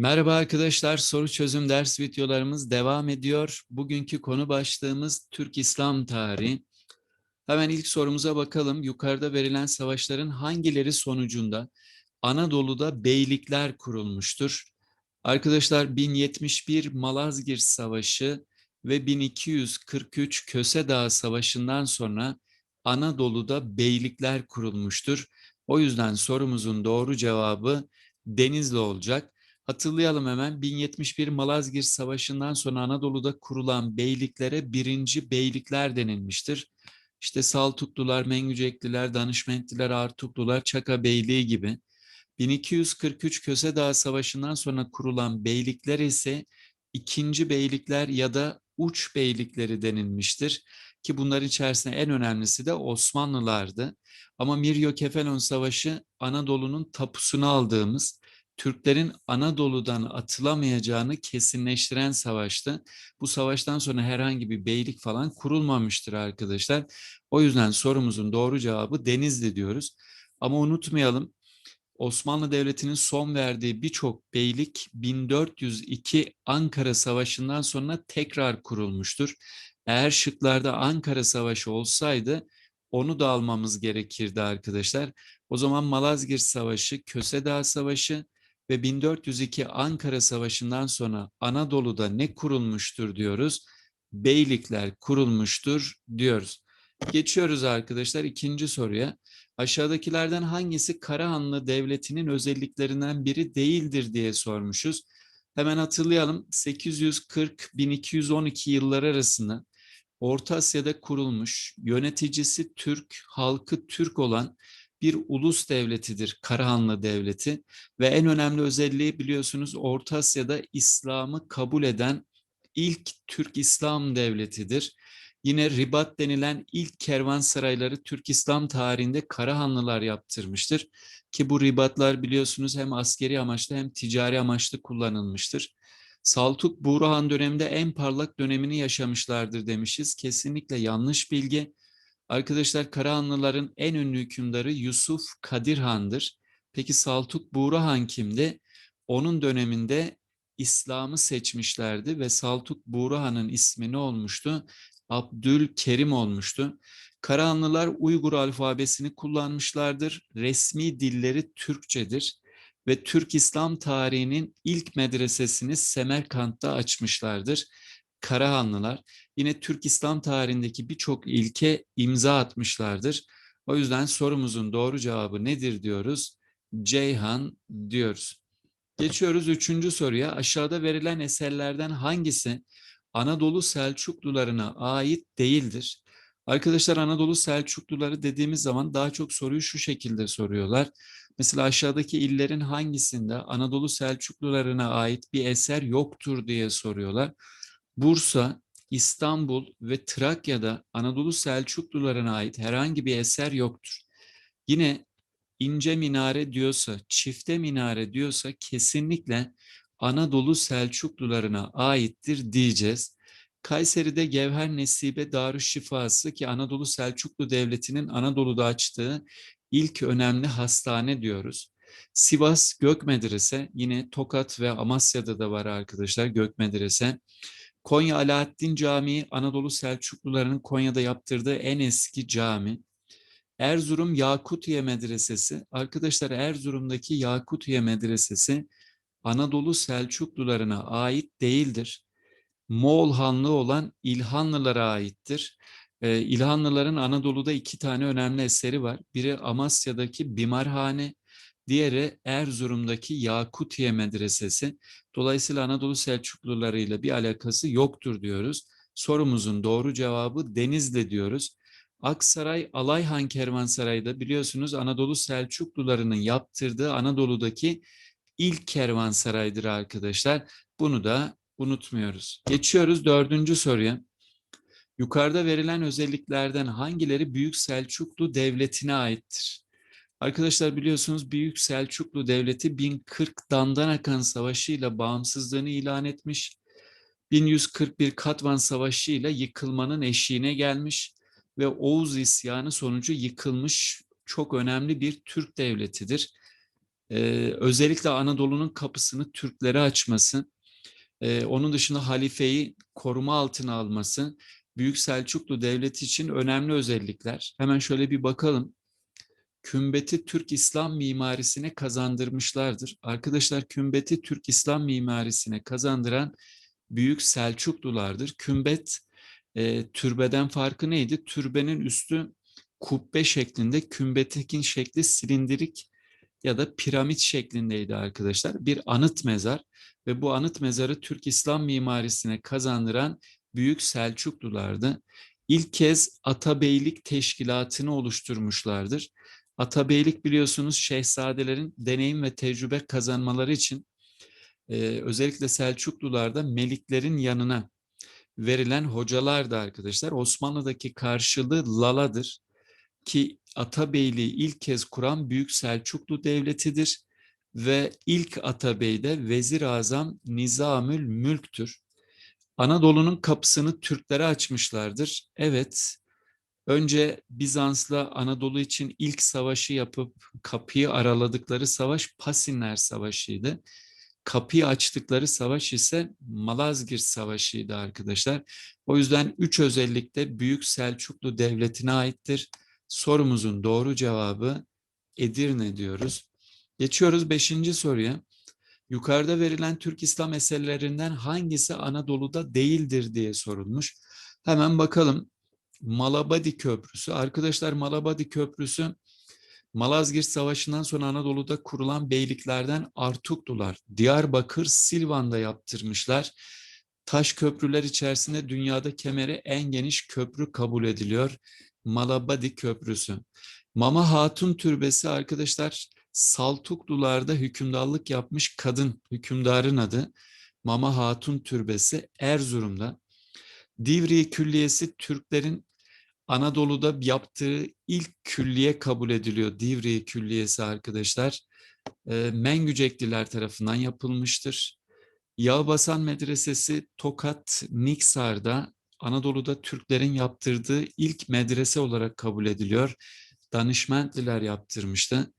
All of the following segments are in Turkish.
Merhaba arkadaşlar, soru çözüm ders videolarımız devam ediyor. Bugünkü konu başlığımız Türk İslam tarihi. Hemen ilk sorumuza bakalım. Yukarıda verilen savaşların hangileri sonucunda Anadolu'da beylikler kurulmuştur? Arkadaşlar 1071 Malazgirt Savaşı ve 1243 Köse Dağı Savaşı'ndan sonra Anadolu'da beylikler kurulmuştur. O yüzden sorumuzun doğru cevabı Denizli olacak. Hatırlayalım hemen 1071 Malazgirt Savaşı'ndan sonra Anadolu'da kurulan beyliklere birinci beylikler denilmiştir. İşte Saltuklular, Mengücekliler, Danışmentliler, Artuklular, Çaka Beyliği gibi. 1243 Köse Dağı Savaşı'ndan sonra kurulan beylikler ise ikinci beylikler ya da uç beylikleri denilmiştir. Ki bunların içerisinde en önemlisi de Osmanlılardı. Ama Miryo Kefalon Savaşı Anadolu'nun tapusunu aldığımız Türklerin Anadolu'dan atılamayacağını kesinleştiren savaştı. Bu savaştan sonra herhangi bir beylik falan kurulmamıştır arkadaşlar. O yüzden sorumuzun doğru cevabı Denizli diyoruz. Ama unutmayalım Osmanlı Devleti'nin son verdiği birçok beylik 1402 Ankara Savaşı'ndan sonra tekrar kurulmuştur. Eğer şıklarda Ankara Savaşı olsaydı onu da almamız gerekirdi arkadaşlar. O zaman Malazgirt Savaşı, Köse Dağı Savaşı, ve 1402 Ankara Savaşı'ndan sonra Anadolu'da ne kurulmuştur diyoruz? Beylikler kurulmuştur diyoruz. Geçiyoruz arkadaşlar ikinci soruya. Aşağıdakilerden hangisi Karahanlı Devleti'nin özelliklerinden biri değildir diye sormuşuz. Hemen hatırlayalım 840-1212 yılları arasında Orta Asya'da kurulmuş, yöneticisi Türk, halkı Türk olan bir ulus devletidir Karahanlı Devleti ve en önemli özelliği biliyorsunuz Orta Asya'da İslam'ı kabul eden ilk Türk İslam devletidir. Yine Ribat denilen ilk kervansarayları Türk İslam tarihinde Karahanlılar yaptırmıştır. Ki bu ribatlar biliyorsunuz hem askeri amaçlı hem ticari amaçlı kullanılmıştır. Saltuk Buğrahan döneminde en parlak dönemini yaşamışlardır demişiz. Kesinlikle yanlış bilgi. Arkadaşlar Karahanlıların en ünlü hükümdarı Yusuf Kadir Han'dır. Peki Saltuk Buğra kimdi? Onun döneminde İslam'ı seçmişlerdi ve Saltuk Buğra ismi ne olmuştu? Abdülkerim olmuştu. Karahanlılar Uygur alfabesini kullanmışlardır. Resmi dilleri Türkçedir ve Türk İslam tarihinin ilk medresesini Semerkant'ta açmışlardır. Karahanlılar yine Türk İslam tarihindeki birçok ilke imza atmışlardır. O yüzden sorumuzun doğru cevabı nedir diyoruz? Ceyhan diyoruz. Geçiyoruz üçüncü soruya. Aşağıda verilen eserlerden hangisi Anadolu Selçuklularına ait değildir? Arkadaşlar Anadolu Selçukluları dediğimiz zaman daha çok soruyu şu şekilde soruyorlar. Mesela aşağıdaki illerin hangisinde Anadolu Selçuklularına ait bir eser yoktur diye soruyorlar. Bursa, İstanbul ve Trakya'da Anadolu Selçuklularına ait herhangi bir eser yoktur. Yine ince minare diyorsa, çifte minare diyorsa kesinlikle Anadolu Selçuklularına aittir diyeceğiz. Kayseri'de Gevher Nesibe Darüşşifası ki Anadolu Selçuklu Devleti'nin Anadolu'da açtığı ilk önemli hastane diyoruz. Sivas Gök Medrese yine Tokat ve Amasya'da da var arkadaşlar Gök Medrese. Konya Alaaddin Camii Anadolu Selçuklularının Konya'da yaptırdığı en eski cami. Erzurum Yakutiye Medresesi. Arkadaşlar Erzurum'daki Yakutiye Medresesi Anadolu Selçuklularına ait değildir. Moğol Hanlığı olan İlhanlılara aittir. Ee, İlhanlıların Anadolu'da iki tane önemli eseri var. Biri Amasya'daki Bimarhane, Diğeri Erzurum'daki Yakutiye Medresesi. Dolayısıyla Anadolu Selçukluları ile bir alakası yoktur diyoruz. Sorumuzun doğru cevabı Denizli diyoruz. Aksaray Alayhan Kervansarayı'da biliyorsunuz Anadolu Selçuklularının yaptırdığı Anadolu'daki ilk kervansaraydır arkadaşlar. Bunu da unutmuyoruz. Geçiyoruz dördüncü soruya. Yukarıda verilen özelliklerden hangileri Büyük Selçuklu Devleti'ne aittir? Arkadaşlar biliyorsunuz Büyük Selçuklu Devleti 1040 Dandanakan Savaşı ile bağımsızlığını ilan etmiş. 1141 Katvan Savaşı ile yıkılmanın eşiğine gelmiş ve Oğuz isyanı sonucu yıkılmış çok önemli bir Türk devletidir. e, özellikle Anadolu'nun kapısını Türklere açması, e, onun dışında halifeyi koruma altına alması, Büyük Selçuklu Devleti için önemli özellikler. Hemen şöyle bir bakalım. Kümbeti Türk İslam mimarisine kazandırmışlardır. Arkadaşlar kümbeti Türk İslam mimarisine kazandıran Büyük Selçuklulardır. Kümbet e, türbeden farkı neydi? Türbenin üstü kubbe şeklinde, kümbetekin şekli silindirik ya da piramit şeklindeydi arkadaşlar. Bir anıt mezar ve bu anıt mezarı Türk İslam mimarisine kazandıran Büyük Selçuklulardı. İlk kez Atabeylik Teşkilatı'nı oluşturmuşlardır. Atabeylik biliyorsunuz şehzadelerin deneyim ve tecrübe kazanmaları için e, özellikle Selçuklularda meliklerin yanına verilen hocalar da arkadaşlar Osmanlı'daki karşılığı Lala'dır ki Atabeyliği ilk kez kuran Büyük Selçuklu Devleti'dir ve ilk Atabey de Vezir Azam Nizamül Mülk'tür. Anadolu'nun kapısını Türklere açmışlardır. Evet, önce Bizans'la Anadolu için ilk savaşı yapıp kapıyı araladıkları savaş Pasinler Savaşı'ydı. Kapıyı açtıkları savaş ise Malazgirt Savaşı'ydı arkadaşlar. O yüzden üç özellikle Büyük Selçuklu Devleti'ne aittir. Sorumuzun doğru cevabı Edirne diyoruz. Geçiyoruz beşinci soruya. Yukarıda verilen Türk İslam eserlerinden hangisi Anadolu'da değildir diye sorulmuş. Hemen bakalım. Malabadi Köprüsü. Arkadaşlar Malabadi Köprüsü Malazgirt Savaşı'ndan sonra Anadolu'da kurulan beyliklerden Artuklular. Diyarbakır, Silvan'da yaptırmışlar. Taş köprüler içerisinde dünyada kemeri en geniş köprü kabul ediliyor. Malabadi Köprüsü. Mama Hatun Türbesi arkadaşlar Saltuklularda hükümdarlık yapmış kadın hükümdarın adı. Mama Hatun Türbesi Erzurum'da. Divriği Külliyesi Türklerin Anadolu'da yaptığı ilk külliye kabul ediliyor. Divriği Külliyesi arkadaşlar. E, Mengücekliler tarafından yapılmıştır. Yağbasan Medresesi Tokat Niksar'da Anadolu'da Türklerin yaptırdığı ilk medrese olarak kabul ediliyor. Danışmentliler yaptırmıştı.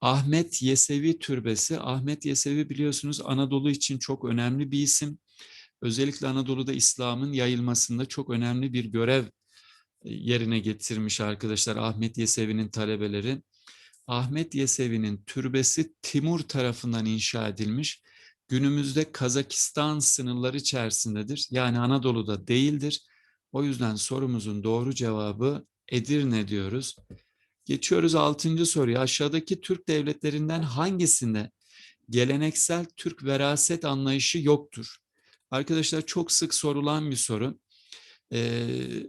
Ahmet Yesevi Türbesi. Ahmet Yesevi biliyorsunuz Anadolu için çok önemli bir isim. Özellikle Anadolu'da İslam'ın yayılmasında çok önemli bir görev yerine getirmiş arkadaşlar Ahmet Yesevi'nin talebeleri. Ahmet Yesevi'nin türbesi Timur tarafından inşa edilmiş. Günümüzde Kazakistan sınırları içerisindedir. Yani Anadolu'da değildir. O yüzden sorumuzun doğru cevabı Edirne diyoruz. Geçiyoruz altıncı soruya. Aşağıdaki Türk devletlerinden hangisinde geleneksel Türk veraset anlayışı yoktur? Arkadaşlar çok sık sorulan bir soru. Ee,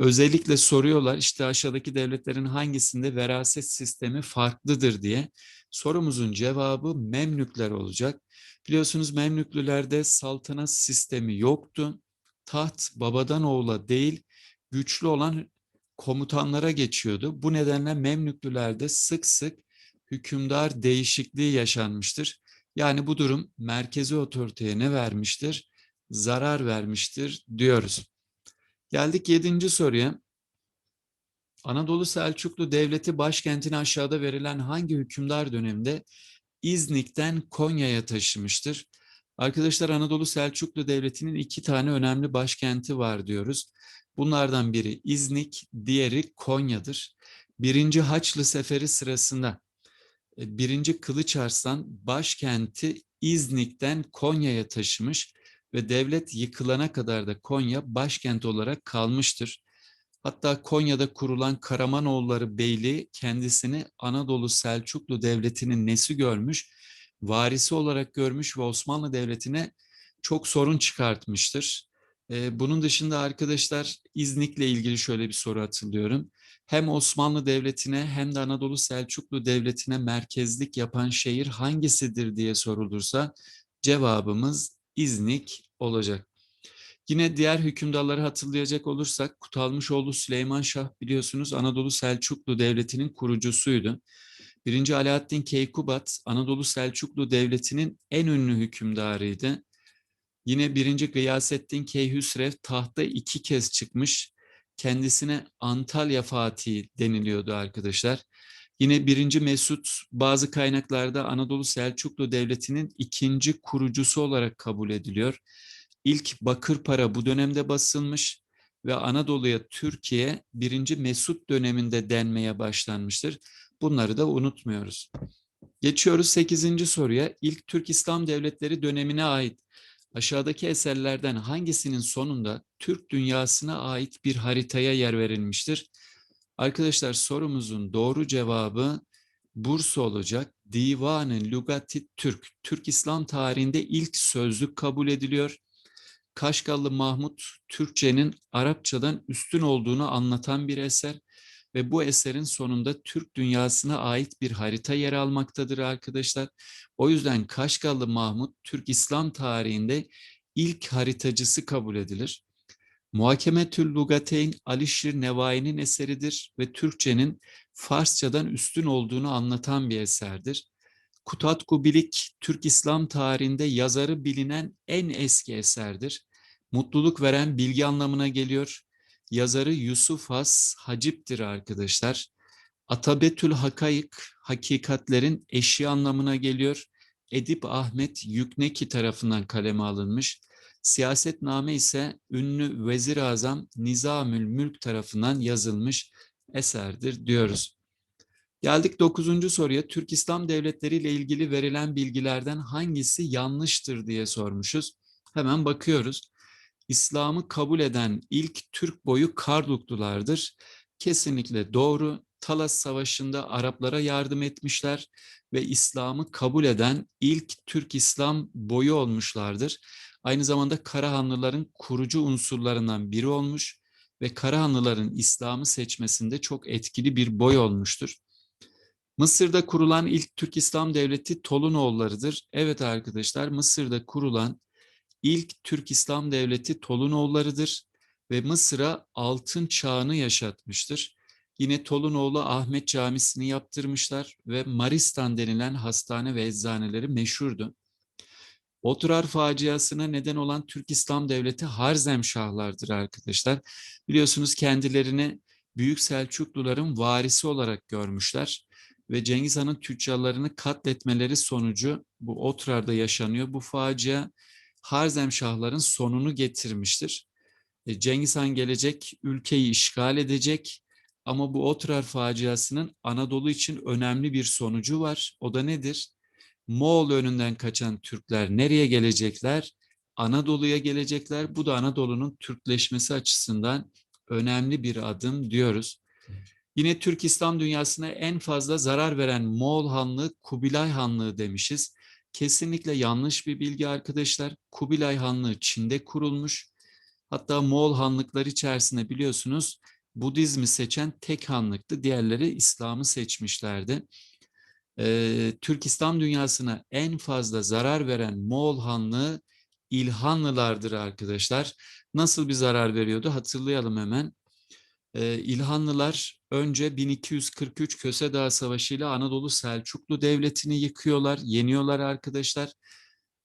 özellikle soruyorlar işte aşağıdaki devletlerin hangisinde veraset sistemi farklıdır diye. Sorumuzun cevabı Memlükler olacak. Biliyorsunuz Memlüklülerde saltanat sistemi yoktu. Taht babadan oğula değil güçlü olan komutanlara geçiyordu. Bu nedenle Memlüklülerde sık sık hükümdar değişikliği yaşanmıştır. Yani bu durum merkezi otoriteye ne vermiştir? Zarar vermiştir diyoruz. Geldik yedinci soruya. Anadolu Selçuklu Devleti başkentini aşağıda verilen hangi hükümdar döneminde İznik'ten Konya'ya taşımıştır? Arkadaşlar Anadolu Selçuklu Devleti'nin iki tane önemli başkenti var diyoruz. Bunlardan biri İznik, diğeri Konya'dır. Birinci Haçlı Seferi sırasında e, birinci Kılıç Arslan başkenti İznik'ten Konya'ya taşımış ve devlet yıkılana kadar da Konya başkent olarak kalmıştır. Hatta Konya'da kurulan Karamanoğulları Beyliği kendisini Anadolu Selçuklu Devleti'nin nesi görmüş, varisi olarak görmüş ve Osmanlı Devleti'ne çok sorun çıkartmıştır. Bunun dışında arkadaşlar İznik'le ilgili şöyle bir soru hatırlıyorum. Hem Osmanlı Devleti'ne hem de Anadolu Selçuklu Devleti'ne merkezlik yapan şehir hangisidir diye sorulursa cevabımız İznik olacak. Yine diğer hükümdarları hatırlayacak olursak Kutalmışoğlu Süleyman Şah biliyorsunuz Anadolu Selçuklu Devleti'nin kurucusuydu. Birinci Alaaddin Keykubat Anadolu Selçuklu Devleti'nin en ünlü hükümdarıydı. Yine birinci Gıyasettin Keyhüsrev tahta iki kez çıkmış. Kendisine Antalya Fatih deniliyordu arkadaşlar. Yine 1. Mesut bazı kaynaklarda Anadolu Selçuklu Devleti'nin ikinci kurucusu olarak kabul ediliyor. İlk bakır para bu dönemde basılmış ve Anadolu'ya Türkiye 1. Mesut döneminde denmeye başlanmıştır. Bunları da unutmuyoruz. Geçiyoruz 8. soruya. İlk Türk İslam Devletleri dönemine ait aşağıdaki eserlerden hangisinin sonunda Türk dünyasına ait bir haritaya yer verilmiştir? Arkadaşlar sorumuzun doğru cevabı Bursa olacak. Divan-ı Lugati Türk. Türk İslam tarihinde ilk sözlük kabul ediliyor. Kaşgallı Mahmut Türkçenin Arapçadan üstün olduğunu anlatan bir eser ve bu eserin sonunda Türk dünyasına ait bir harita yer almaktadır arkadaşlar. O yüzden Kaşgallı Mahmut Türk İslam tarihinde ilk haritacısı kabul edilir. Muhakemetül Lugateyn Alişir Nevai'nin eseridir ve Türkçenin Farsçadan üstün olduğunu anlatan bir eserdir. Kutatku Bilik Türk İslam tarihinde yazarı bilinen en eski eserdir. Mutluluk veren bilgi anlamına geliyor. Yazarı Yusuf Has Hacip'tir arkadaşlar. Atabetül Hakayık hakikatlerin eşi anlamına geliyor. Edip Ahmet Yükneki tarafından kaleme alınmış. Siyasetname ise ünlü Vezir Azam Nizamül Mülk tarafından yazılmış eserdir diyoruz. Geldik dokuzuncu soruya. Türk İslam devletleri ile ilgili verilen bilgilerden hangisi yanlıştır diye sormuşuz. Hemen bakıyoruz. İslam'ı kabul eden ilk Türk boyu Karduklulardır. Kesinlikle doğru. Talas Savaşı'nda Araplara yardım etmişler ve İslam'ı kabul eden ilk Türk İslam boyu olmuşlardır. Aynı zamanda Karahanlıların kurucu unsurlarından biri olmuş ve Karahanlıların İslam'ı seçmesinde çok etkili bir boy olmuştur. Mısır'da kurulan ilk Türk İslam Devleti Tolunoğullarıdır. Evet arkadaşlar Mısır'da kurulan ilk Türk İslam Devleti Tolunoğullarıdır ve Mısır'a altın çağını yaşatmıştır. Yine Tolunoğlu Ahmet Camisi'ni yaptırmışlar ve Maristan denilen hastane ve eczaneleri meşhurdu. Oturar faciasına neden olan Türk İslam Devleti Harzemşahlardır arkadaşlar. Biliyorsunuz kendilerini Büyük Selçukluların varisi olarak görmüşler ve Cengiz Han'ın tüccarlarını katletmeleri sonucu bu Otrar'da yaşanıyor. Bu facia Harzemşahların sonunu getirmiştir. E, Cengiz Han gelecek, ülkeyi işgal edecek ama bu Otrar faciasının Anadolu için önemli bir sonucu var. O da nedir? Moğol önünden kaçan Türkler nereye gelecekler? Anadolu'ya gelecekler. Bu da Anadolu'nun Türkleşmesi açısından önemli bir adım diyoruz. Yine Türk İslam dünyasına en fazla zarar veren Moğol Hanlığı Kubilay Hanlığı demişiz. Kesinlikle yanlış bir bilgi arkadaşlar. Kubilay Hanlığı Çin'de kurulmuş. Hatta Moğol hanlıkları içerisinde biliyorsunuz Budizmi seçen tek hanlıktı. Diğerleri İslam'ı seçmişlerdi. Ee, Türk İslam dünyasına en fazla zarar veren Moğol hanlığı İlhanlılardır arkadaşlar. Nasıl bir zarar veriyordu hatırlayalım hemen. Ee, İlhanlılar önce 1243 Köse Dağı Savaşı ile Anadolu Selçuklu Devleti'ni yıkıyorlar, yeniyorlar arkadaşlar.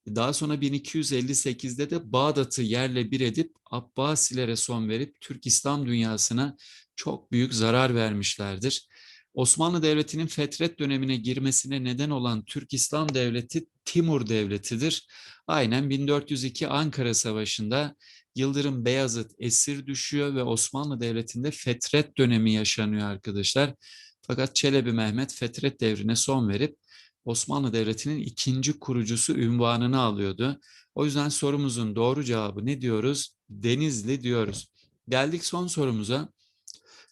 Daha sonra 1258'de de Bağdat'ı yerle bir edip Abbasilere son verip Türk İslam dünyasına çok büyük zarar vermişlerdir. Osmanlı Devleti'nin fetret dönemine girmesine neden olan Türk İslam Devleti Timur Devleti'dir. Aynen 1402 Ankara Savaşı'nda Yıldırım Beyazıt esir düşüyor ve Osmanlı Devleti'nde fetret dönemi yaşanıyor arkadaşlar. Fakat Çelebi Mehmet fetret devrine son verip Osmanlı Devleti'nin ikinci kurucusu ünvanını alıyordu. O yüzden sorumuzun doğru cevabı ne diyoruz? Denizli diyoruz. Geldik son sorumuza.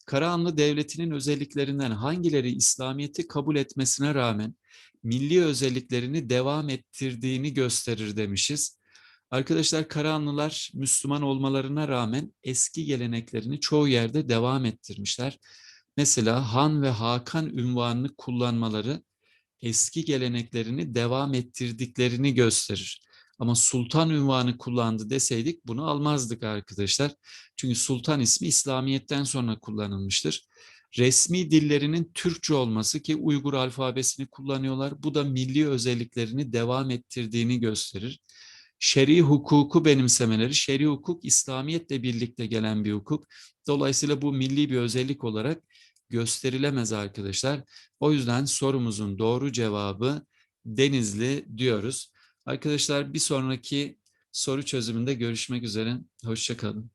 Karahanlı Devleti'nin özelliklerinden hangileri İslamiyet'i kabul etmesine rağmen milli özelliklerini devam ettirdiğini gösterir demişiz. Arkadaşlar Karahanlılar Müslüman olmalarına rağmen eski geleneklerini çoğu yerde devam ettirmişler. Mesela Han ve Hakan ünvanını kullanmaları eski geleneklerini devam ettirdiklerini gösterir. Ama sultan ünvanı kullandı deseydik bunu almazdık arkadaşlar. Çünkü sultan ismi İslamiyet'ten sonra kullanılmıştır. Resmi dillerinin Türkçe olması ki Uygur alfabesini kullanıyorlar. Bu da milli özelliklerini devam ettirdiğini gösterir. Şer'i hukuku benimsemeleri, şer'i hukuk İslamiyetle birlikte gelen bir hukuk. Dolayısıyla bu milli bir özellik olarak gösterilemez arkadaşlar. O yüzden sorumuzun doğru cevabı Denizli diyoruz. Arkadaşlar bir sonraki soru çözümünde görüşmek üzere. Hoşçakalın.